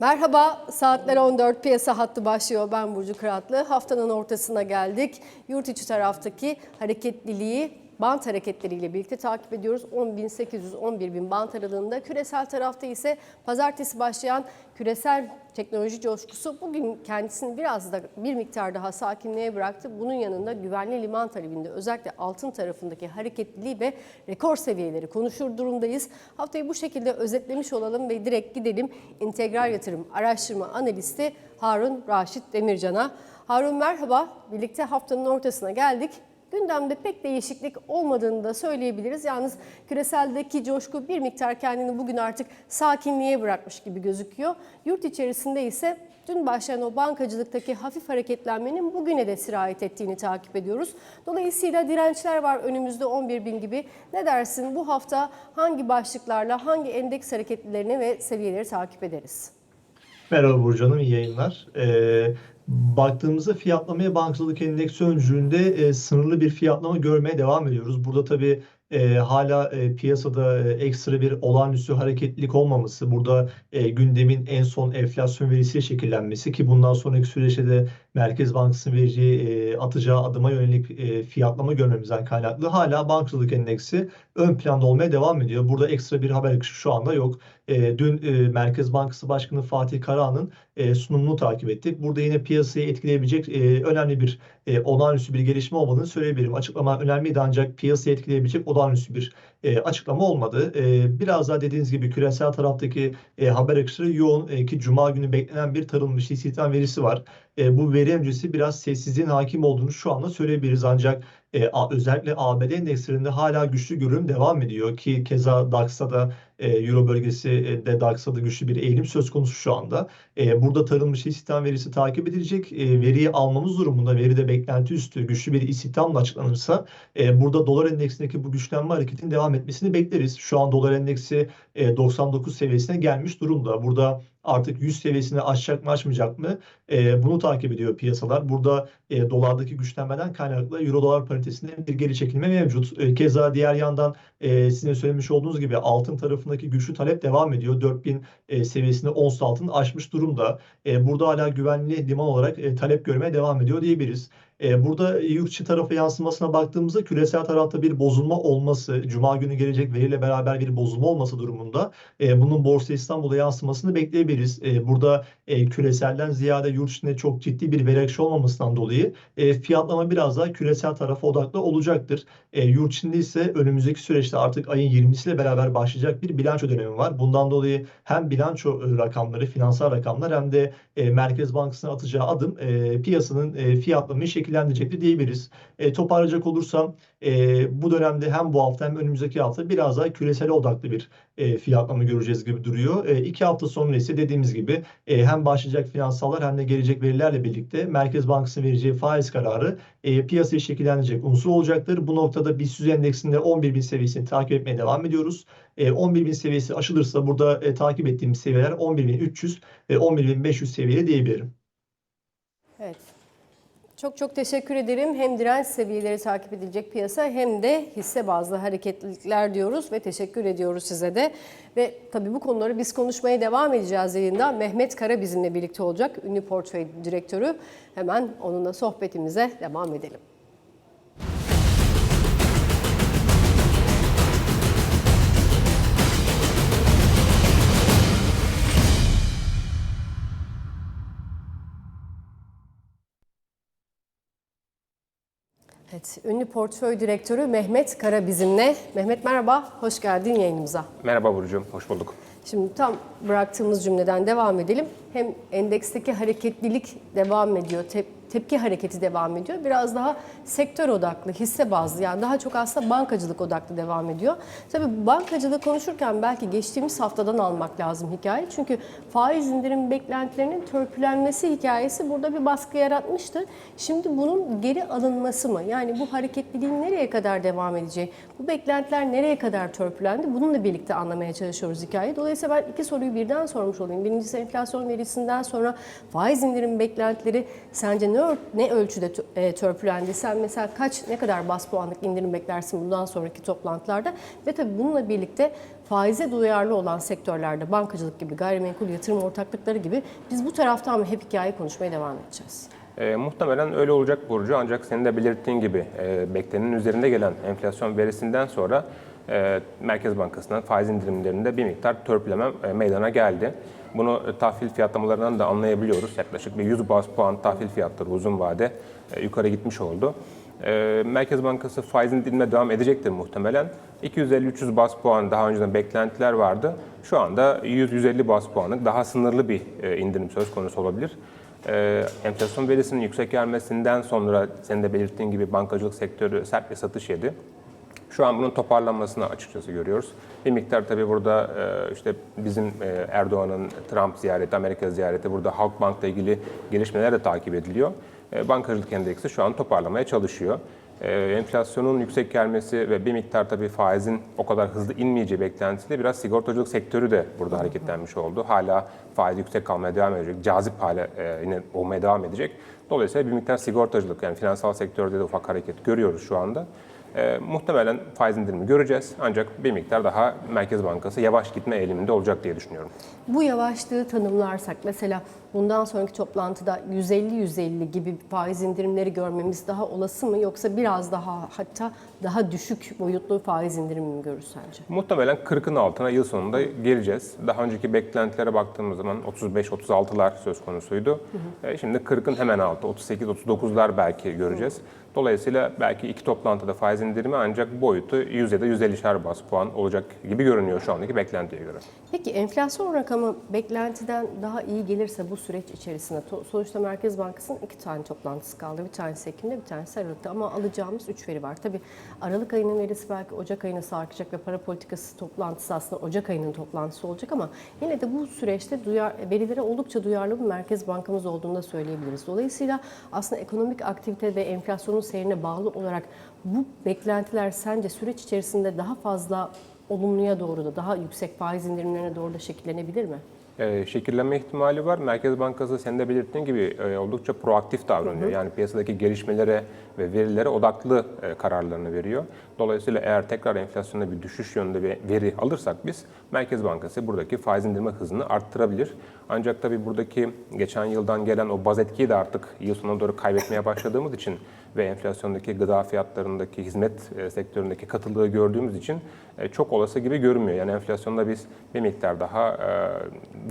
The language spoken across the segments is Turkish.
Merhaba, saatler 14, piyasa hattı başlıyor. Ben Burcu Kıratlı. Haftanın ortasına geldik. Yurt içi taraftaki hareketliliği bant hareketleriyle birlikte takip ediyoruz. 10.800-11.000 bant aralığında. Küresel tarafta ise pazartesi başlayan küresel teknoloji coşkusu bugün kendisini biraz da bir miktar daha sakinliğe bıraktı. Bunun yanında güvenli liman talebinde özellikle altın tarafındaki hareketliliği ve rekor seviyeleri konuşur durumdayız. Haftayı bu şekilde özetlemiş olalım ve direkt gidelim integral yatırım araştırma analisti Harun Raşit Demircan'a. Harun merhaba, birlikte haftanın ortasına geldik. Gündemde pek değişiklik olmadığını da söyleyebiliriz. Yalnız küreseldeki coşku bir miktar kendini bugün artık sakinliğe bırakmış gibi gözüküyor. Yurt içerisinde ise dün başlayan o bankacılıktaki hafif hareketlenmenin bugüne de sirayet ettiğini takip ediyoruz. Dolayısıyla dirençler var önümüzde 11 bin gibi. Ne dersin bu hafta hangi başlıklarla hangi endeks hareketlerini ve seviyeleri takip ederiz? Merhaba Burcu Hanım, iyi yayınlar. Ee, baktığımızda fiyatlamaya bankacılık endeksi öncülüğünde e, sınırlı bir fiyatlama görmeye devam ediyoruz. Burada tabii e, hala e, piyasada e, ekstra bir olağanüstü hareketlilik olmaması, burada e, gündemin en son enflasyon verisiyle şekillenmesi ki bundan sonraki süreçte de Merkez Bankası'nın vereceği e, atacağı adıma yönelik e, fiyatlama görmemizden kaynaklı hala bankacılık endeksi ön planda olmaya devam ediyor. Burada ekstra bir haber akışı şu anda yok. E, dün e, Merkez Bankası Başkanı Fatih Karahan'ın e, sunumunu takip ettik. Burada yine piyasayı etkileyebilecek e, önemli bir e, olağanüstü bir gelişme olmadığını söyleyebilirim. Açıklama önemliydi ancak piyasayı etkileyebilecek olağanüstü bir e, açıklama olmadı. E, biraz daha dediğiniz gibi küresel taraftaki e, haber akışları yoğun e, ki Cuma günü beklenen bir tarılmış istihdam verisi var. E, bu veri öncesi biraz sessizliğin hakim olduğunu şu anda söyleyebiliriz. Ancak e, özellikle ABD endekslerinde hala güçlü görünüm devam ediyor ki keza DAX'ta da e, Euro bölgesi e, de DAX'ta da güçlü bir eğilim söz konusu şu anda. E, burada tarılmış istihdam verisi takip edilecek. E, veriyi almamız durumunda veride beklenti üstü güçlü bir istihdamla açıklanırsa e, burada dolar endeksindeki bu güçlenme hareketinin devam etmesini bekleriz. Şu an dolar endeksi e, 99 seviyesine gelmiş durumda. Burada artık 100 seviyesini aşacak mı aşmayacak mı? E, bunu takip ediyor piyasalar. Burada e, dolardaki güçlenmeden kaynaklı euro dolar paritesinde bir geri çekilme mevcut. E, keza diğer yandan e, sizin söylemiş olduğunuz gibi altın tarafındaki güçlü talep devam ediyor. 4000 e, seviyesinde ons altın aşmış durumda. E, burada hala güvenli liman olarak e, talep görmeye devam ediyor diyebiliriz. E, burada yurt içi tarafa yansımasına baktığımızda küresel tarafta bir bozulma olması, Cuma günü gelecek veriyle beraber bir bozulma olması durumunda e, bunun Borsa İstanbul'a yansımasını bekleyebiliriz. E, burada küreselden ziyade yurt içinde çok ciddi bir veri akışı olmamasından dolayı fiyatlama biraz daha küresel tarafa odaklı olacaktır. E, yurt içinde ise önümüzdeki süreçte artık ayın 20'siyle beraber başlayacak bir bilanço dönemi var. Bundan dolayı hem bilanço rakamları, finansal rakamlar hem de Merkez Bankası'nın atacağı adım piyasanın e, fiyatlamayı şekillendirecektir diyebiliriz. E, toparlayacak olursam e, bu dönemde hem bu hafta hem önümüzdeki hafta biraz daha küresel odaklı bir e, fiyatlama göreceğiz gibi duruyor. E, iki hafta sonra ise dediğimiz gibi e, hem başlayacak finansallar hem de gelecek verilerle birlikte Merkez Bankası'nın vereceği faiz kararı e, piyasayı şekillendirecek unsur olacaktır. Bu noktada BIST 100 endeksinde 11.000 seviyesini takip etmeye devam ediyoruz. E, 11.000 seviyesi aşılırsa burada e, takip ettiğimiz seviyeler 11.300 ve 11.500 seviyeleri diyebilirim. Evet. Çok çok teşekkür ederim. Hem direnç seviyeleri takip edilecek piyasa hem de hisse bazlı hareketlilikler diyoruz ve teşekkür ediyoruz size de. Ve tabii bu konuları biz konuşmaya devam edeceğiz yayında. Mehmet Kara bizimle birlikte olacak. Ünlü portföy direktörü. Hemen onunla sohbetimize devam edelim. Evet, ünlü portföy direktörü Mehmet Kara bizimle. Mehmet merhaba, hoş geldin yayınımıza. Merhaba Burcu, hoş bulduk. Şimdi tam bıraktığımız cümleden devam edelim. Hem endeksteki hareketlilik devam ediyor, tep- tepki hareketi devam ediyor. Biraz daha sektör odaklı, hisse bazlı yani daha çok aslında bankacılık odaklı devam ediyor. Tabii bankacılık konuşurken belki geçtiğimiz haftadan almak lazım hikaye. Çünkü faiz indirim beklentilerinin törpülenmesi hikayesi burada bir baskı yaratmıştı. Şimdi bunun geri alınması mı? Yani bu hareketliliğin nereye kadar devam edeceği, bu beklentiler nereye kadar törpülendi? Bununla birlikte anlamaya çalışıyoruz hikayeyi. Dolayısıyla ben iki soruyu birden sormuş olayım. Birincisi enflasyon verisi verisinden sonra faiz indirim beklentileri sence ne, ör- ne ölçüde e, törpülendi? Sen mesela kaç ne kadar bas puanlık indirim beklersin bundan sonraki toplantılarda? Ve tabii bununla birlikte faize duyarlı olan sektörlerde bankacılık gibi, gayrimenkul yatırım ortaklıkları gibi biz bu taraftan hep hikaye konuşmaya devam edeceğiz? E, muhtemelen öyle olacak Burcu ancak senin de belirttiğin gibi e, beklenenin üzerinde gelen enflasyon verisinden sonra e, Merkez Bankası'ndan faiz indirimlerinde bir miktar törpüleme e, meydana geldi. Bunu tahvil fiyatlamalarından da anlayabiliyoruz. Yaklaşık bir 100 bas puan tahvil fiyatları uzun vade e, yukarı gitmiş oldu. E, Merkez Bankası faiz indirimine devam edecektir muhtemelen. 250-300 bas puan daha önceden beklentiler vardı. Şu anda 100-150 bas puanlık daha sınırlı bir e, indirim söz konusu olabilir. Ee, enflasyon verisinin yüksek gelmesinden sonra senin de belirttiğin gibi bankacılık sektörü sert bir satış yedi. Şu an bunun toparlanmasını açıkçası görüyoruz. Bir miktar tabii burada e, işte bizim e, Erdoğan'ın Trump ziyareti, Amerika ziyareti, burada Halkbank'la ilgili gelişmeler de takip ediliyor. E, Bankacılık endeksi şu an toparlamaya çalışıyor. Enflasyonun yüksek gelmesi ve bir miktar tabii faizin o kadar hızlı inmeyeceği beklentisiyle biraz sigortacılık sektörü de burada hareketlenmiş oldu. Hala faiz yüksek kalmaya devam edecek, cazip hale yine olmaya devam edecek. Dolayısıyla bir miktar sigortacılık yani finansal sektörde de ufak hareket görüyoruz şu anda. E, muhtemelen faiz indirimi göreceğiz ancak bir miktar daha Merkez Bankası yavaş gitme eğiliminde olacak diye düşünüyorum. Bu yavaşlığı tanımlarsak mesela bundan sonraki toplantıda 150-150 gibi faiz indirimleri görmemiz daha olası mı yoksa biraz daha hatta daha düşük boyutlu faiz indirimi mi görürüz sence? Muhtemelen 40'ın altına yıl sonunda geleceğiz. Daha önceki beklentilere baktığımız zaman 35-36'lar söz konusuydu. E, Şimdi 40'ın hemen altı, 38-39'lar belki göreceğiz. Dolayısıyla belki iki toplantıda faiz indirimi ancak boyutu 100 ya da 150'şer bas puan olacak gibi görünüyor şu andaki beklentiye göre. Peki enflasyon rakamı beklentiden daha iyi gelirse bu süreç içerisinde sonuçta Merkez Bankası'nın iki tane toplantısı kaldı. Bir tanesi Ekim'de bir tanesi Aralık'ta ama alacağımız üç veri var. Tabii Aralık ayının verisi belki Ocak ayına sarkacak ve para politikası toplantısı aslında Ocak ayının toplantısı olacak ama yine de bu süreçte duyar, verilere oldukça duyarlı bir Merkez Bankamız olduğunu da söyleyebiliriz. Dolayısıyla aslında ekonomik aktivite ve enflasyonun seyrine bağlı olarak bu beklentiler sence süreç içerisinde daha fazla olumluya doğru da daha yüksek faiz indirimlerine doğru da şekillenebilir mi? E, şekillenme ihtimali var. Merkez Bankası senin de belirttiğin gibi e, oldukça proaktif davranıyor. Yani piyasadaki gelişmelere ve verilere odaklı e, kararlarını veriyor. Dolayısıyla eğer tekrar enflasyonda bir düşüş yönünde bir veri alırsak biz Merkez Bankası buradaki faiz indirme hızını arttırabilir. Ancak tabii buradaki geçen yıldan gelen o baz etkiyi de artık yıl sonuna doğru kaybetmeye başladığımız için ve enflasyondaki gıda fiyatlarındaki hizmet e, sektöründeki katılığı gördüğümüz için e, çok olası gibi görünmüyor. Yani enflasyonda biz bir miktar daha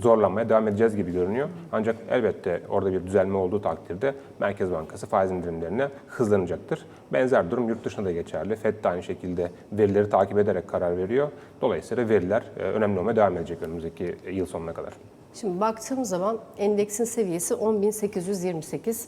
zorlanmaya devam edeceğiz gibi görünüyor. Ancak elbette orada bir düzelme olduğu takdirde Merkez Bankası faiz indirimlerine hızlanacaktır. Benzer durum yurt dışında da geçerli. FED de aynı şekilde verileri takip ederek karar veriyor. Dolayısıyla veriler e, önemli olmaya devam edecek önümüzdeki yıl sonuna kadar. Şimdi baktığım zaman endeksin seviyesi 10.828.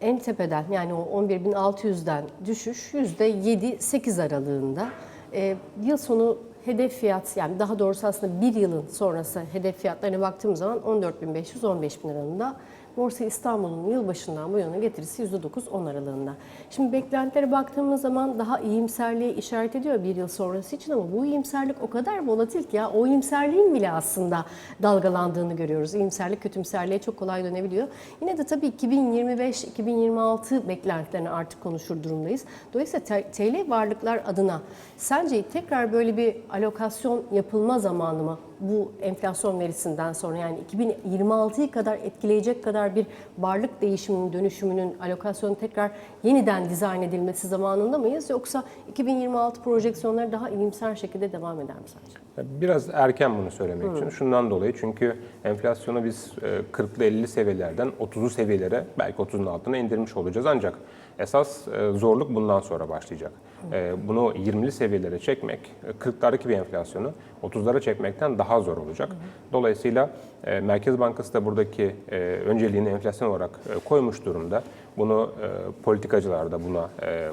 En tepeden yani o 11.600'den düşüş %7-8 aralığında. Ee, yıl sonu hedef fiyat yani daha doğrusu aslında bir yılın sonrası hedef fiyatlarına baktığım zaman 14.500-15.000 aralığında. Borsa İstanbul'un yılbaşından bu yana getirisi %9-10 aralığında. Şimdi beklentilere baktığımız zaman daha iyimserliğe işaret ediyor bir yıl sonrası için ama bu iyimserlik o kadar volatil ki ya o iyimserliğin bile aslında dalgalandığını görüyoruz. İyimserlik kötümserliğe çok kolay dönebiliyor. Yine de tabii 2025-2026 beklentilerini artık konuşur durumdayız. Dolayısıyla TL varlıklar adına sence tekrar böyle bir alokasyon yapılma zamanı mı? Bu enflasyon verisinden sonra yani 2026'yı kadar etkileyecek kadar bir varlık değişiminin, dönüşümünün, alokasyonun tekrar yeniden dizayn edilmesi zamanında mıyız? Yoksa 2026 projeksiyonları daha iyimser şekilde devam eder mi sence? Biraz erken bunu söylemek için. Şundan dolayı çünkü enflasyonu biz e, 40'lı 50'li seviyelerden 30'lu seviyelere belki 30'un altına indirmiş olacağız. Ancak esas e, zorluk bundan sonra başlayacak. E, Bunu 20'li seviyelere çekmek, e, 40'lardaki bir enflasyonu 30'lara çekmekten daha zor olacak. Dolayısıyla e, Merkez Bankası da buradaki e, önceliğini enflasyon olarak e, koymuş durumda. Bunu e, politikacılar da buna e,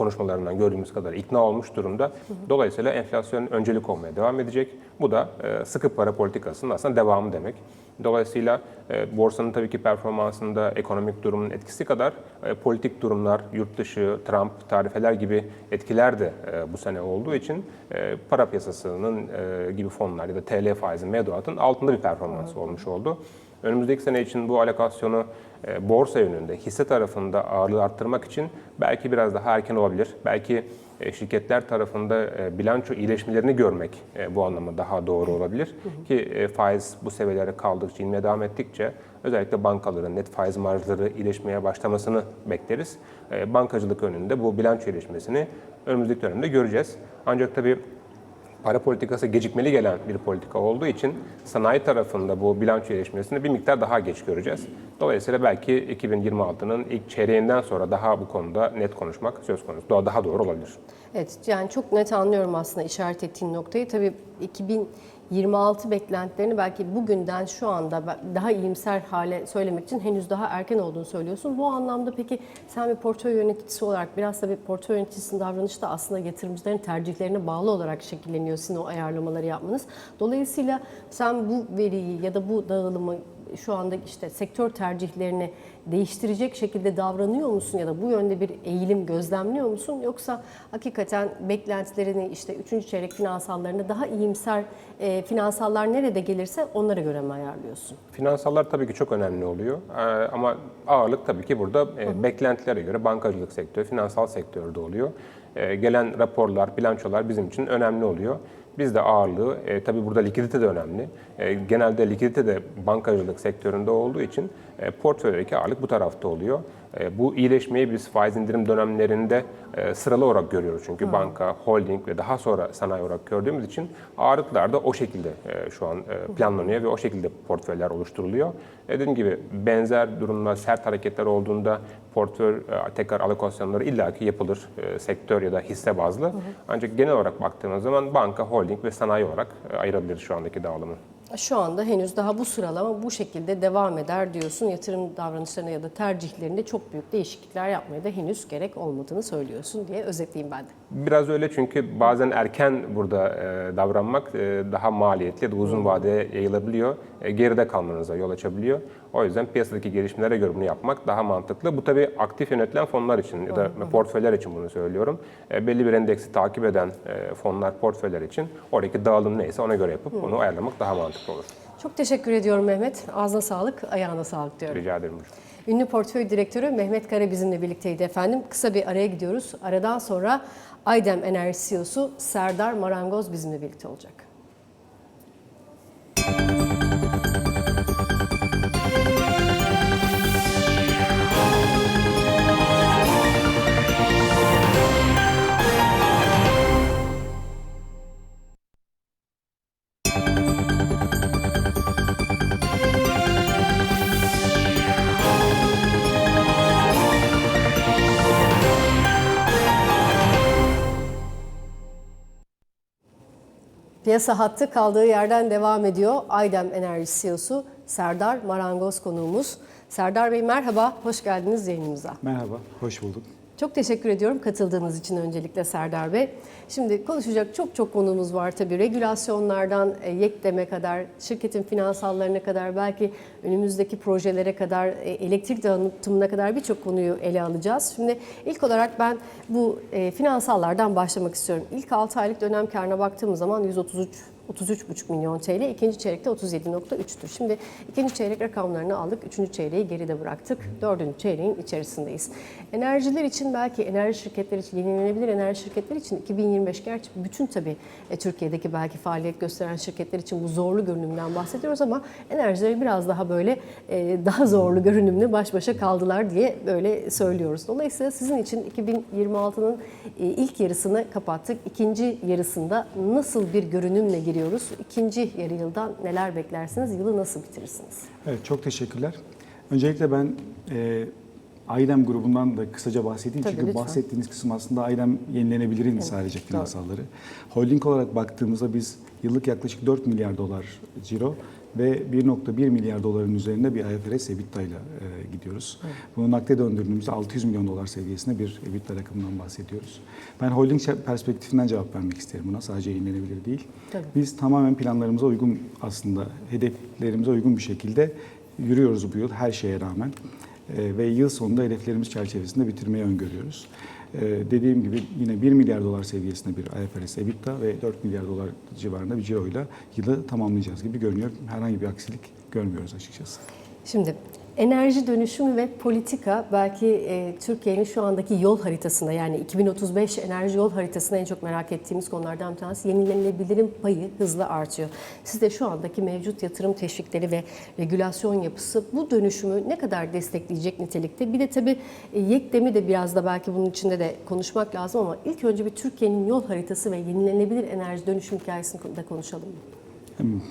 konuşmalarından gördüğümüz kadar ikna olmuş durumda. Dolayısıyla enflasyon öncelik olmaya devam edecek. Bu da e, sıkı para politikasının aslında devamı demek. Dolayısıyla e, borsanın tabii ki performansında ekonomik durumun etkisi kadar e, politik durumlar, yurt dışı, Trump, tarifeler gibi etkiler de bu sene olduğu için para piyasasının gibi fonlar ya da TL faizi mevduatın altında bir performans olmuş oldu. Önümüzdeki sene için bu alokasyonu borsa yönünde, hisse tarafında ağırlığı arttırmak için belki biraz daha erken olabilir. Belki e, şirketler tarafında e, bilanço iyileşmelerini görmek e, bu anlamda daha doğru olabilir. Ki e, faiz bu seviyelere kaldıkça, inmeye devam ettikçe özellikle bankaların net faiz marjları iyileşmeye başlamasını bekleriz. E, Bankacılık önünde bu bilanço iyileşmesini önümüzdeki dönemde göreceğiz. Ancak tabii para politikası gecikmeli gelen bir politika olduğu için sanayi tarafında bu bilanço iyileşmesini bir miktar daha geç göreceğiz. Dolayısıyla belki 2026'nın ilk çeyreğinden sonra daha bu konuda net konuşmak söz konusu. Daha, daha doğru olabilir. Evet yani çok net anlıyorum aslında işaret ettiğin noktayı. Tabii 2026 beklentilerini belki bugünden şu anda daha iyimser hale söylemek için henüz daha erken olduğunu söylüyorsun. Bu anlamda peki sen bir portföy yöneticisi olarak biraz da bir portföy yöneticisinin davranışı da aslında yatırımcıların tercihlerine bağlı olarak şekilleniyor sizin o ayarlamaları yapmanız. Dolayısıyla sen bu veriyi ya da bu dağılımı şu anda işte sektör tercihlerini değiştirecek şekilde davranıyor musun ya da bu yönde bir eğilim gözlemliyor musun yoksa hakikaten beklentilerini işte 3. çeyrek finansallarını daha iyimser e, finansallar nerede gelirse onlara göre mi ayarlıyorsun? Finansallar tabii ki çok önemli oluyor Ee, ama ağırlık tabii ki burada e, beklentilere göre bankacılık sektörü, finansal sektörde oluyor. E, Gelen raporlar, bilançolar bizim için önemli oluyor. Biz de ağırlığı, e, tabii burada likidite de önemli. E, genelde likidite de bankacılık sektöründe olduğu için portföydeki ağırlık bu tarafta oluyor. E, bu iyileşmeyi biz faiz indirim dönemlerinde e, sıralı olarak görüyoruz. Çünkü banka, holding ve daha sonra sanayi olarak gördüğümüz için ağırlıklar da o şekilde e, şu an e, planlanıyor ve o şekilde portföyler oluşturuluyor. E, dediğim gibi benzer durumlar, sert hareketler olduğunda portföy e, tekrar alokasyonları illaki yapılır e, sektör ya da hisse bazlı. Ancak genel olarak baktığımız zaman banka, holding ve sanayi olarak e, ayırabiliriz şu andaki dağılımı. Şu anda henüz daha bu sıralama bu şekilde devam eder diyorsun. Yatırım davranışlarına ya da tercihlerinde çok büyük değişiklikler yapmaya da henüz gerek olmadığını söylüyorsun diye özetleyeyim ben de. Biraz öyle çünkü bazen erken burada e, davranmak e, daha maliyetli ya da uzun vadeye yayılabiliyor. E, geride kalmanıza yol açabiliyor. O yüzden piyasadaki gelişmelere göre bunu yapmak daha mantıklı. Bu tabii aktif yönetilen fonlar için ya da portföyler için bunu söylüyorum. E, belli bir endeksi takip eden e, fonlar, portföyler için oradaki dağılım neyse ona göre yapıp bunu ayarlamak daha mantıklı olur. Çok teşekkür ediyorum Mehmet. Ağzına sağlık, ayağına sağlık diyorum. Rica ederim hocam. Ünlü portföy direktörü Mehmet Kara bizimle birlikteydi efendim. Kısa bir araya gidiyoruz. Aradan sonra Aydem Enerji CEO'su Serdar Marangoz bizimle birlikte olacak. Piyasa hattı kaldığı yerden devam ediyor. Aydem Enerji CEO'su Serdar Marangoz konuğumuz. Serdar Bey merhaba, hoş geldiniz yayınımıza. Merhaba, hoş bulduk. Çok teşekkür ediyorum katıldığınız için öncelikle Serdar Bey. Şimdi konuşacak çok çok konumuz var tabii. Regülasyonlardan e, YEKDEM'e kadar, şirketin finansallarına kadar, belki önümüzdeki projelere kadar, e, elektrik dağıtımına kadar birçok konuyu ele alacağız. Şimdi ilk olarak ben bu e, finansallardan başlamak istiyorum. İlk 6 aylık dönem karına baktığımız zaman 133 33,5 milyon TL, ikinci çeyrekte 37,3'tür. Şimdi ikinci çeyrek rakamlarını aldık, üçüncü çeyreği geride bıraktık, dördüncü çeyreğin içerisindeyiz. Enerjiler için belki enerji şirketleri için, yenilenebilir enerji şirketleri için 2025 gerçi bütün tabii e, Türkiye'deki belki faaliyet gösteren şirketler için bu zorlu görünümden bahsediyoruz ama enerjileri biraz daha böyle e, daha zorlu görünümle baş başa kaldılar diye böyle söylüyoruz. Dolayısıyla sizin için 2026'nın e, ilk yarısını kapattık. İkinci yarısında nasıl bir görünümle giriyoruz? İkinci yarı yıldan neler beklersiniz? Yılı nasıl bitirirsiniz? Evet, çok teşekkürler. Öncelikle ben e, Ailem grubundan da kısaca bahsedeyim. Tabii, Çünkü lütfen. bahsettiğiniz kısım aslında Ailem yenilenebilirin sadece finansalları. Holding olarak baktığımızda biz yıllık yaklaşık 4 milyar dolar ciro ve 1.1 milyar doların üzerinde bir IFRS EBITDA ile e, gidiyoruz. Bunu nakde döndürdüğümüzde 600 milyon dolar seviyesinde bir EBITDA rakamından bahsediyoruz. Ben holding perspektifinden cevap vermek isterim buna. Sadece yayınlanabilir değil. Tabii. Biz tamamen planlarımıza uygun aslında hedeflerimize uygun bir şekilde yürüyoruz bu yıl her şeye rağmen. Ee, ve yıl sonunda hedeflerimiz çerçevesinde bitirmeyi öngörüyoruz. Ee, dediğim gibi yine 1 milyar dolar seviyesinde bir IFRS EBITDA ve 4 milyar dolar civarında bir ciroyla yılı tamamlayacağız gibi görünüyor. Herhangi bir aksilik görmüyoruz açıkçası. Şimdi enerji dönüşümü ve politika belki e, Türkiye'nin şu andaki yol haritasında yani 2035 enerji yol haritasında en çok merak ettiğimiz konulardan bir tanesi yenilenebilirin payı hızla artıyor. Siz de şu andaki mevcut yatırım teşvikleri ve regülasyon yapısı bu dönüşümü ne kadar destekleyecek nitelikte? Bir de tabii e, YEKDEM'i de biraz da belki bunun içinde de konuşmak lazım ama ilk önce bir Türkiye'nin yol haritası ve yenilenebilir enerji dönüşüm hikayesini de konuşalım.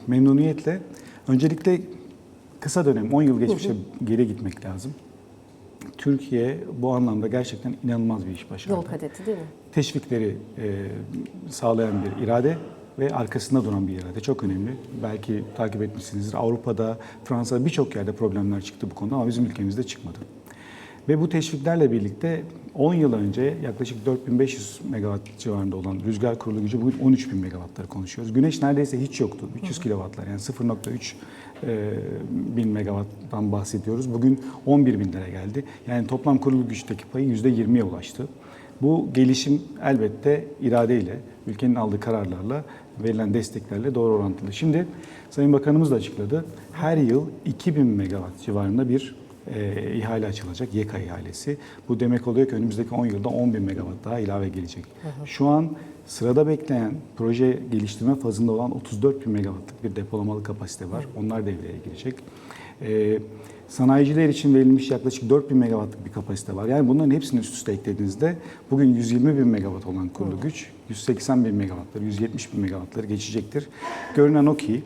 Memnuniyetle. Öncelikle kısa dönem 10 yıl geçmişe geri gitmek lazım. Türkiye bu anlamda gerçekten inanılmaz bir iş başardı. Yol kadeti değil mi? teşvikleri e, sağlayan bir irade ve arkasında duran bir irade. Çok önemli. Belki takip etmişsinizdir. Avrupa'da, Fransa'da birçok yerde problemler çıktı bu konuda ama bizim ülkemizde çıkmadı. Ve bu teşviklerle birlikte 10 yıl önce yaklaşık 4500 megawatt civarında olan rüzgar kurulu gücü bugün 13 bin megawattları konuşuyoruz. Güneş neredeyse hiç yoktu. 300 kilowattlar yani 0.3 e, bin megawatttan bahsediyoruz. Bugün 11 binlere geldi. Yani toplam kurulu güçteki payı %20'ye ulaştı. Bu gelişim elbette iradeyle, ülkenin aldığı kararlarla, verilen desteklerle doğru orantılı. Şimdi Sayın Bakanımız da açıkladı. Her yıl 2000 megawatt civarında bir e, ihale açılacak, YEKA ihalesi. Bu demek oluyor ki önümüzdeki 10 yılda 10 bin megawatt daha ilave gelecek. Şu an sırada bekleyen proje geliştirme fazında olan 34 bin megawattlık bir depolamalı kapasite var. Onlar devreye girecek. E, Sanayiciler için verilmiş yaklaşık 4 bin megawattlık bir kapasite var. Yani bunların hepsini üst üste eklediğinizde bugün 120 bin megawatt olan kurulu güç 180 bin megawattları, 170 bin megawattları geçecektir. Görünen o ki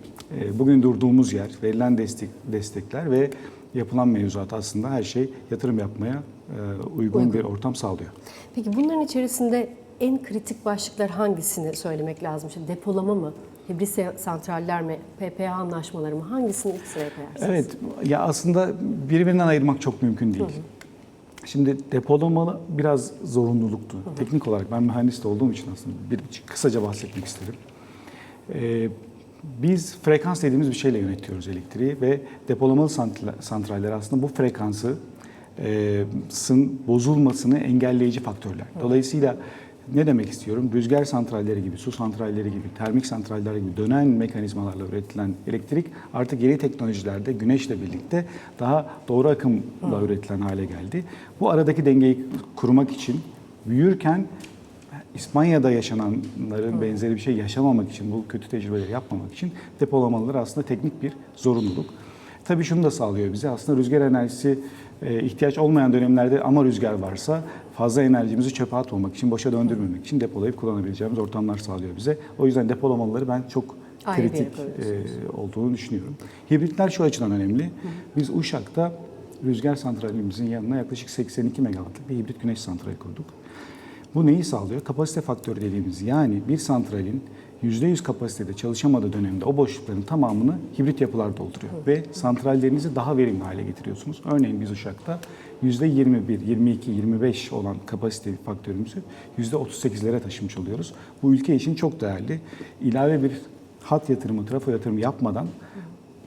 bugün durduğumuz yer, verilen destek, destekler ve yapılan mevzuat aslında her şey yatırım yapmaya e, uygun, Uygun. bir ortam sağlıyor. Peki bunların içerisinde en kritik başlıklar hangisini söylemek lazım? İşte depolama mı? Hibrit se- santraller mi? PPA anlaşmaları mı? Hangisini ilk sıraya koyarsınız? Evet, ya aslında birbirinden ayırmak çok mümkün değil. Şimdi depolama biraz zorunluluktu. Teknik olarak ben mühendis de olduğum için aslında bir kısaca bahsetmek isterim. Ee, biz frekans dediğimiz bir şeyle yönetiyoruz elektriği ve depolamalı santral- santraller aslında bu frekansı e, sın bozulmasını engelleyici faktörler. Dolayısıyla ne demek istiyorum? Rüzgar santralleri gibi, su santralleri gibi, termik santraller gibi dönen mekanizmalarla üretilen elektrik artık yeni teknolojilerde güneşle birlikte daha doğru akımla üretilen hale geldi. Bu aradaki dengeyi kurmak için büyürken İspanya'da yaşananların benzeri bir şey yaşamamak için, bu kötü tecrübeleri yapmamak için depolamaları aslında teknik bir zorunluluk. Tabii şunu da sağlıyor bize. Aslında rüzgar enerjisi e, ihtiyaç olmayan dönemlerde ama rüzgar varsa fazla enerjimizi çöpe atmamak için, boşa döndürmemek için depolayıp kullanabileceğimiz ortamlar sağlıyor bize. O yüzden depolamaları ben çok kritik e, olduğunu düşünüyorum. Hibritler şu açıdan önemli. Biz Uşak'ta rüzgar santralimizin yanına yaklaşık 82 megawattlık bir hibrit güneş santrali kurduk. Bu neyi sağlıyor? Kapasite faktörü dediğimiz yani bir santralin %100 kapasitede çalışamadığı dönemde o boşlukların tamamını hibrit yapılar dolduruyor. Ve santrallerinizi daha verimli hale getiriyorsunuz. Örneğin biz Uşak'ta %21, 22, 25 olan kapasite faktörümüzü %38'lere taşımış oluyoruz. Bu ülke için çok değerli. İlave bir hat yatırımı, trafo yatırımı yapmadan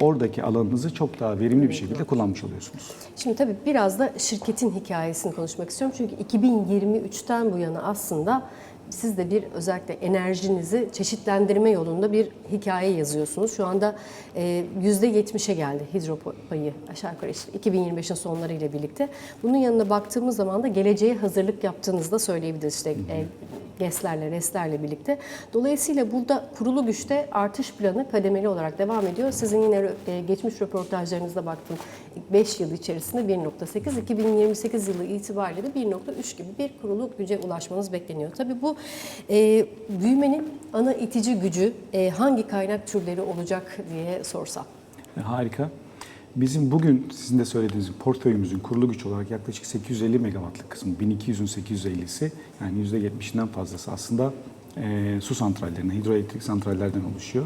oradaki alanınızı çok daha verimli bir şekilde kullanmış oluyorsunuz. Şimdi tabii biraz da şirketin hikayesini konuşmak istiyorum. Çünkü 2023'ten bu yana aslında siz de bir özellikle enerjinizi çeşitlendirme yolunda bir hikaye yazıyorsunuz. Şu anda e, %70'e geldi hidro payı aşağı yukarı işte 2025'in sonları ile birlikte. Bunun yanına baktığımız zaman da geleceğe hazırlık yaptığınızı da söyleyebiliriz. İşte e, GES'lerle, RES'lerle birlikte. Dolayısıyla burada kurulu güçte artış planı kademeli olarak devam ediyor. Sizin yine e, geçmiş röportajlarınızda baktım. 5 yıl içerisinde 1.8, 2028 yılı itibariyle de 1.3 gibi bir kurulu güce ulaşmanız bekleniyor. Tabii bu e, büyümenin ana itici gücü e, hangi kaynak türleri olacak diye sorsam. E, Harika. Bizim bugün sizin de söylediğiniz portföyümüzün kurulu güç olarak yaklaşık 850 megawattlık kısmı, 1200'ün 850'si yani %70'inden fazlası aslında e, su santrallerinden, hidroelektrik santrallerden oluşuyor.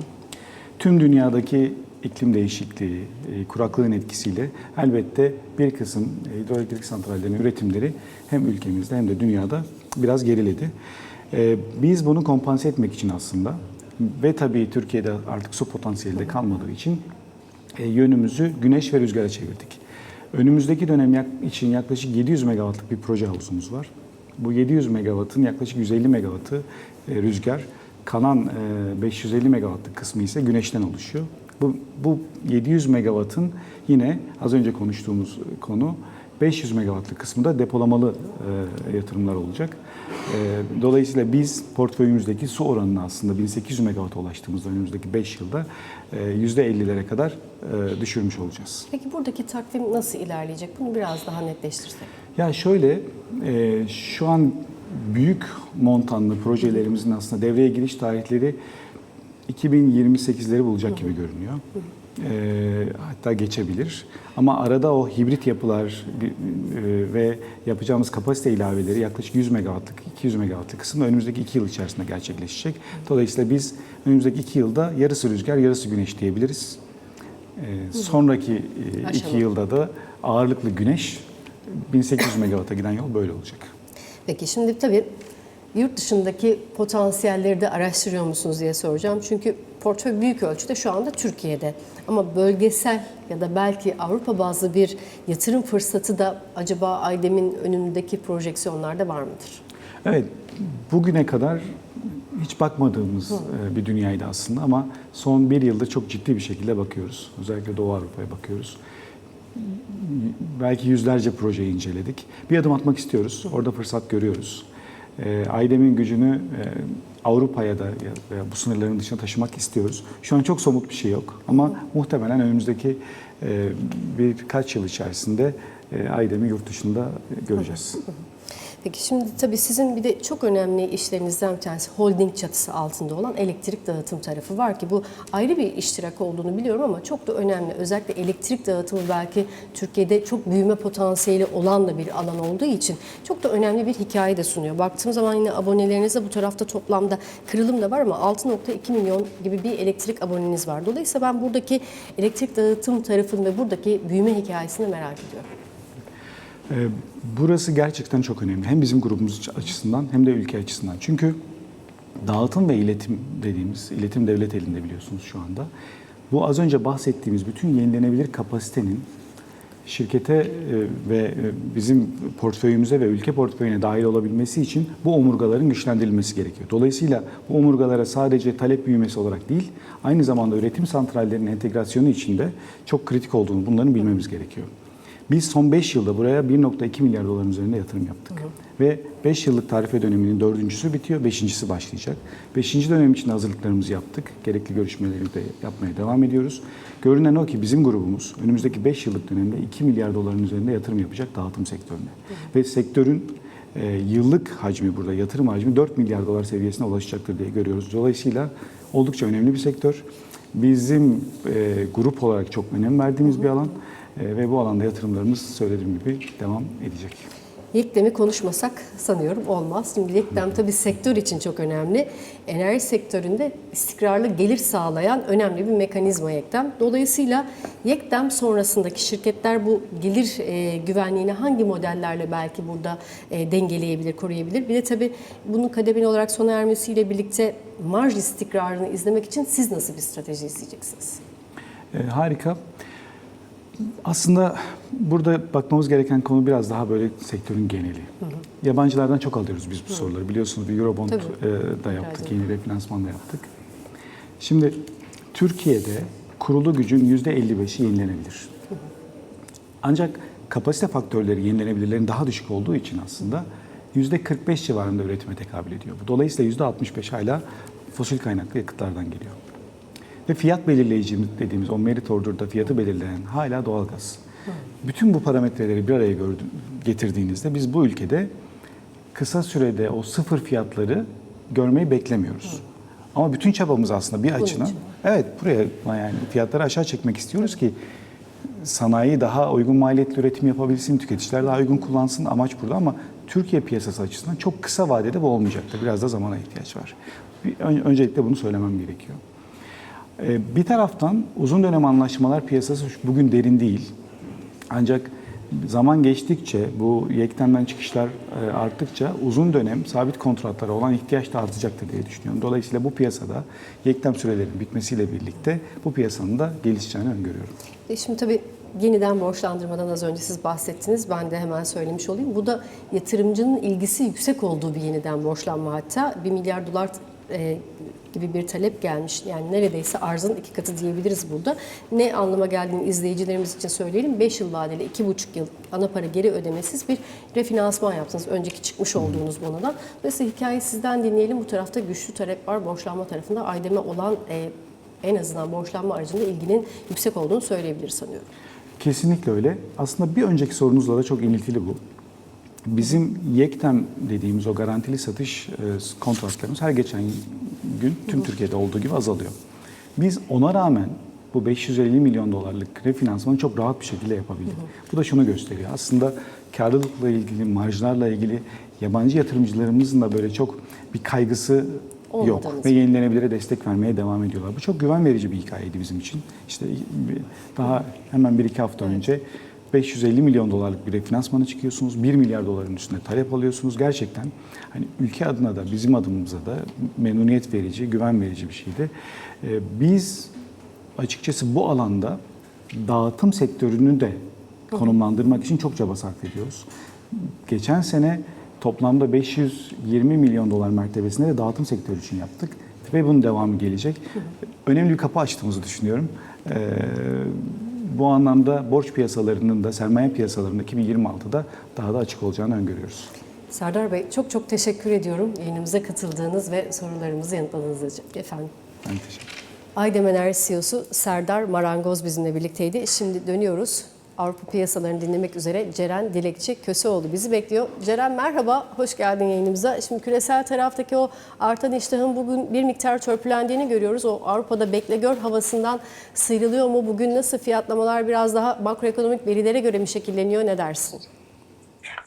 Tüm dünyadaki iklim değişikliği, e, kuraklığın etkisiyle elbette bir kısım e, hidroelektrik santrallerinin üretimleri hem ülkemizde hem de dünyada biraz geriledi. E, Biz bunu kompanse etmek için aslında ve tabii Türkiye'de artık su potansiyeli de kalmadığı için e, yönümüzü güneş ve rüzgara çevirdik. Önümüzdeki dönem için yaklaşık 700 megawattlık bir proje havuzumuz var. Bu 700 megawattın yaklaşık 150 megawattı e, rüzgar, kalan e, 550 megawattlık kısmı ise güneşten oluşuyor. Bu, bu 700 megawattın yine az önce konuştuğumuz konu 500 megawattlık kısmı da depolamalı e, yatırımlar olacak. E, dolayısıyla biz portföyümüzdeki su oranını aslında 1800 megawatta ulaştığımızda önümüzdeki 5 yılda e, %50'lere kadar e, düşürmüş olacağız. Peki buradaki takvim nasıl ilerleyecek? Bunu biraz daha netleştirsek. Ya şöyle, e, şu an büyük montanlı projelerimizin aslında devreye giriş tarihleri 2028'leri bulacak gibi görünüyor. E, hatta geçebilir. Ama arada o hibrit yapılar e, ve yapacağımız kapasite ilaveleri yaklaşık 100 megawattlık, 200 megawattlık kısımda önümüzdeki 2 yıl içerisinde gerçekleşecek. Dolayısıyla biz önümüzdeki 2 yılda yarısı rüzgar, yarısı güneş diyebiliriz. E, sonraki e, iki Aşama. yılda da ağırlıklı güneş 1800 megawatt'a giden yol böyle olacak. Peki şimdi tabii yurt dışındaki potansiyelleri de araştırıyor musunuz diye soracağım. Çünkü portföy büyük ölçüde şu anda Türkiye'de. Ama bölgesel ya da belki Avrupa bazlı bir yatırım fırsatı da acaba Aydem'in önündeki projeksiyonlarda var mıdır? Evet, bugüne kadar hiç bakmadığımız e, bir dünyaydı aslında ama son bir yılda çok ciddi bir şekilde bakıyoruz. Özellikle Doğu Avrupa'ya bakıyoruz. Belki yüzlerce projeyi inceledik. Bir adım atmak istiyoruz. Orada fırsat görüyoruz. E, Aydem'in gücünü e, Avrupa'ya da ya- veya bu sınırların dışına taşımak istiyoruz. Şu an çok somut bir şey yok ama muhtemelen önümüzdeki e, birkaç yıl içerisinde e, Aydem'i yurt dışında göreceğiz. Peki şimdi tabii sizin bir de çok önemli işlerinizden bir tanesi holding çatısı altında olan elektrik dağıtım tarafı var ki bu ayrı bir iştirak olduğunu biliyorum ama çok da önemli. Özellikle elektrik dağıtımı belki Türkiye'de çok büyüme potansiyeli olan da bir alan olduğu için çok da önemli bir hikaye de sunuyor. Baktığım zaman yine abonelerinize bu tarafta toplamda kırılım da var ama 6.2 milyon gibi bir elektrik aboneniz var. Dolayısıyla ben buradaki elektrik dağıtım tarafını ve buradaki büyüme hikayesini merak ediyorum. Ee, Burası gerçekten çok önemli. Hem bizim grubumuz açısından hem de ülke açısından. Çünkü dağıtım ve iletim dediğimiz, iletim devlet elinde biliyorsunuz şu anda. Bu az önce bahsettiğimiz bütün yenilenebilir kapasitenin şirkete e, ve e, bizim portföyümüze ve ülke portföyüne dahil olabilmesi için bu omurgaların güçlendirilmesi gerekiyor. Dolayısıyla bu omurgalara sadece talep büyümesi olarak değil, aynı zamanda üretim santrallerinin entegrasyonu içinde çok kritik olduğunu bunların bilmemiz gerekiyor. Biz son 5 yılda buraya 1.2 milyar doların üzerinde yatırım yaptık. Ve 5 yıllık tarife döneminin dördüncüsü bitiyor, beşincisi başlayacak. Beşinci dönem için hazırlıklarımızı yaptık. Gerekli görüşmeleri de yapmaya devam ediyoruz. Görünen o ki bizim grubumuz önümüzdeki 5 yıllık dönemde 2 milyar doların üzerinde yatırım yapacak dağıtım sektörüne. Ve sektörün e, yıllık hacmi burada, yatırım hacmi 4 milyar dolar seviyesine ulaşacaktır diye görüyoruz. Dolayısıyla oldukça önemli bir sektör. Bizim e, grup olarak çok önem verdiğimiz bir alan. E, ve bu alanda yatırımlarımız söylediğim gibi devam edecek. Yeklem'i konuşmasak sanıyorum olmaz. Şimdi Yeklem tabii sektör için çok önemli. Enerji sektöründe istikrarlı gelir sağlayan önemli bir mekanizma Yeklem. Dolayısıyla Yeklem sonrasındaki şirketler bu gelir e, güvenliğini hangi modellerle belki burada e, dengeleyebilir, koruyabilir? Bir de tabii bunun kademeli olarak sona ermesiyle birlikte marj istikrarını izlemek için siz nasıl bir strateji izleyeceksiniz? E, harika. Aslında burada bakmamız gereken konu biraz daha böyle sektörün geneli. Yabancılardan çok alıyoruz biz bu soruları. Biliyorsunuz bir Eurobond Tabii. e, da yaptık, Lazım. yeni refinansman da yaptık. Şimdi Türkiye'de kurulu gücün %55'i yenilenebilir. Ancak kapasite faktörleri yenilenebilirlerin daha düşük olduğu için aslında %45 civarında üretime tekabül ediyor. Dolayısıyla %65 hala fosil kaynaklı yakıtlardan geliyor. Ve fiyat belirleyici dediğimiz o merit order'da fiyatı belirleyen hala doğalgaz. Bütün bu parametreleri bir araya gördü, getirdiğinizde biz bu ülkede kısa sürede o sıfır fiyatları görmeyi beklemiyoruz. Ama bütün çabamız aslında bir açıdan evet buraya yani fiyatları aşağı çekmek istiyoruz ki sanayi daha uygun maliyetli üretim yapabilsin, tüketiciler daha uygun kullansın amaç burada ama Türkiye piyasası açısından çok kısa vadede bu olmayacaktır. Biraz da zamana ihtiyaç var. Bir, ön- öncelikle bunu söylemem gerekiyor. E, Bir taraftan uzun dönem anlaşmalar piyasası bugün derin değil. Ancak zaman geçtikçe bu yektemden çıkışlar e, arttıkça uzun dönem sabit kontratlara olan ihtiyaç da artacaktır diye düşünüyorum. Dolayısıyla bu piyasada yektem sürelerinin bitmesiyle birlikte bu piyasanın da gelişeceğini öngörüyorum. E Şimdi tabii yeniden borçlandırmadan az önce siz bahsettiniz. Ben de hemen söylemiş olayım. Bu da yatırımcının ilgisi yüksek olduğu bir yeniden borçlanma hatta. 1 milyar dolar e, gibi bir talep gelmiş. Yani neredeyse arzın iki katı diyebiliriz burada. Ne anlama geldiğini izleyicilerimiz için söyleyelim. 5 yıl vadeli 2,5 yıl ana para geri ödemesiz bir refinansman yaptınız. Önceki çıkmış olduğunuz bonodan. Dolayısıyla hikayeyi sizden dinleyelim. Bu tarafta güçlü talep var. Borçlanma tarafında aydeme olan e, en azından borçlanma aracında ilginin yüksek olduğunu söyleyebiliriz sanıyorum. Kesinlikle öyle. Aslında bir önceki sorunuzla da çok ilintili bu. Bizim yektem dediğimiz o garantili satış e, kontratlarımız her geçen gün tüm Türkiye'de olduğu gibi azalıyor. Biz ona rağmen bu 550 milyon dolarlık refinansmanı çok rahat bir şekilde yapabildik. Bu da şunu gösteriyor. Aslında karlılıkla ilgili, marjlarla ilgili yabancı yatırımcılarımızın da böyle çok bir kaygısı Olmadığınız. yok ve yenilenebilire destek vermeye devam ediyorlar. Bu çok güven verici bir hikayeydi bizim için. İşte daha hemen bir iki hafta önce 550 milyon dolarlık bir refinansmana çıkıyorsunuz. 1 milyar doların üstünde talep alıyorsunuz. Gerçekten hani ülke adına da bizim adımıza da memnuniyet verici, güven verici bir şeydi. Ee, Biz açıkçası bu alanda dağıtım sektörünü de konumlandırmak için çok çaba sarf ediyoruz. Geçen sene toplamda 520 milyon dolar mertebesinde de dağıtım sektörü için yaptık ve bunun devamı gelecek. Önemli bir kapı açtığımızı düşünüyorum. Ee, bu anlamda borç piyasalarının da sermaye piyasalarının 2026'da daha da açık olacağını öngörüyoruz. Serdar Bey çok çok teşekkür ediyorum yayınımıza katıldığınız ve sorularımızı yanıtladığınız için efendim. Ben teşekkür ederim. Aydem Enerji CEO'su Serdar Marangoz bizimle birlikteydi. Şimdi dönüyoruz. Avrupa piyasalarını dinlemek üzere Ceren Dilekçi Köseoğlu bizi bekliyor. Ceren merhaba, hoş geldin yayınımıza. Şimdi küresel taraftaki o artan iştahın bugün bir miktar törpülendiğini görüyoruz. O Avrupa'da bekle gör havasından sıyrılıyor mu? Bugün nasıl fiyatlamalar biraz daha makroekonomik verilere göre mi şekilleniyor ne dersin?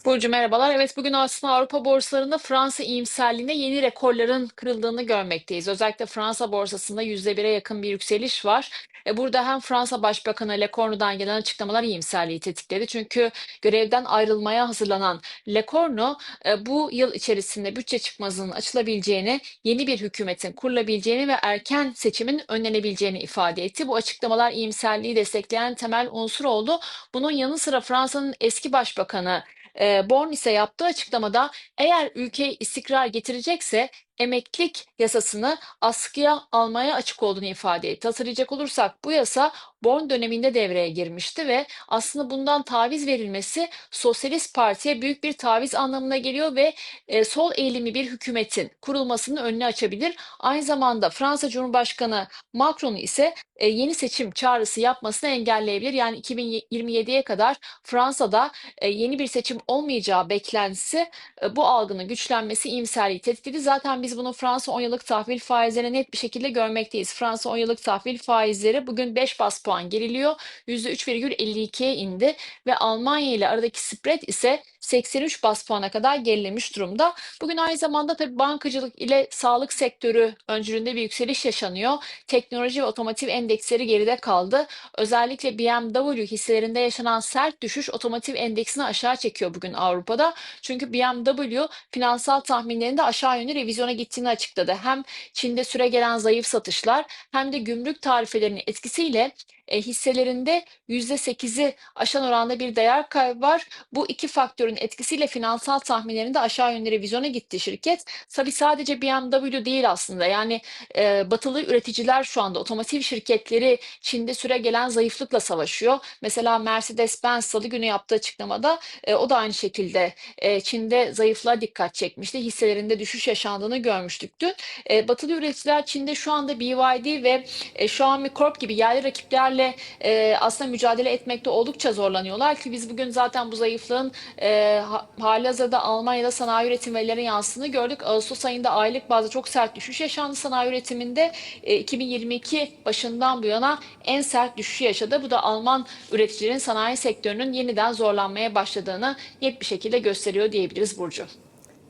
Burcu merhabalar. Evet bugün aslında Avrupa borsalarında Fransa iyimserliğinde yeni rekorların kırıldığını görmekteyiz. Özellikle Fransa borsasında %1'e yakın bir yükseliş var. E, Burada hem Fransa Başbakanı Lecornu'dan gelen açıklamalar iyimserliği tetikledi. Çünkü görevden ayrılmaya hazırlanan Lecornu e, bu yıl içerisinde bütçe çıkmazının açılabileceğini, yeni bir hükümetin kurulabileceğini ve erken seçimin önlenebileceğini ifade etti. Bu açıklamalar iyimserliği destekleyen temel unsur oldu. Bunun yanı sıra Fransa'nın eski başbakanı e, Born ise yaptığı açıklamada eğer ülkeye istikrar getirecekse emeklilik yasasını askıya almaya açık olduğunu ifade etti. Hatırlayacak olursak bu yasa Born döneminde devreye girmişti ve aslında bundan taviz verilmesi Sosyalist Parti'ye büyük bir taviz anlamına geliyor ve e, sol eğilimli bir hükümetin kurulmasının önünü açabilir. Aynı zamanda Fransa Cumhurbaşkanı Macron'u ise e, yeni seçim çağrısı yapmasını engelleyebilir. Yani 2027'ye kadar Fransa'da e, yeni bir seçim olmayacağı beklentisi e, bu algının güçlenmesi iyimserliği tetikledi. Zaten biz bunu Fransa 10 yıllık tahvil faizlerine net bir şekilde görmekteyiz. Fransa 10 yıllık tahvil faizleri bugün 5 bas puan geriliyor. %3,52'ye indi ve Almanya ile aradaki spread ise 83 bas puana kadar gerilemiş durumda. Bugün aynı zamanda tabii bankacılık ile sağlık sektörü öncülüğünde bir yükseliş yaşanıyor. Teknoloji ve otomotiv endeksleri geride kaldı. Özellikle BMW hisselerinde yaşanan sert düşüş otomotiv endeksini aşağı çekiyor bugün Avrupa'da. Çünkü BMW finansal tahminlerinde aşağı yönlü revizyona gittiğini açıkladı. Hem Çin'de süre gelen zayıf satışlar hem de gümrük tarifelerinin etkisiyle e, hisselerinde %8'i aşan oranda bir değer kaybı var. Bu iki faktörün etkisiyle finansal tahminlerinde aşağı yönlü revizyona gitti şirket. Tabii sadece BMW değil aslında. Yani e, batılı üreticiler şu anda otomotiv şirketleri Çin'de süre gelen zayıflıkla savaşıyor. Mesela Mercedes-Benz salı günü yaptığı açıklamada e, o da aynı şekilde e, Çin'de zayıflığa dikkat çekmişti. Hisselerinde düşüş yaşandığını görmüştük dün. E, batılı üreticiler Çin'de şu anda BYD ve e, Xiaomi Corp gibi yerli rakiplerle e, aslında mücadele etmekte oldukça zorlanıyorlar ki biz bugün zaten bu zayıflığın e, ha- halihazırda Almanya'da sanayi üretim verilerine yansıdığını gördük. Ağustos ayında aylık bazda çok sert düşüş yaşandı sanayi üretiminde. E, 2022 başından bu yana en sert düşüşü yaşadı. Bu da Alman üreticilerin sanayi sektörünün yeniden zorlanmaya başladığını net bir şekilde gösteriyor diyebiliriz Burcu.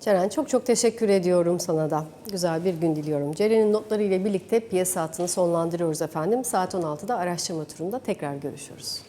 Ceren çok çok teşekkür ediyorum sana da. Güzel bir gün diliyorum. Ceren'in notları ile birlikte piyasa hattını sonlandırıyoruz efendim. Saat 16'da araştırma turunda tekrar görüşürüz.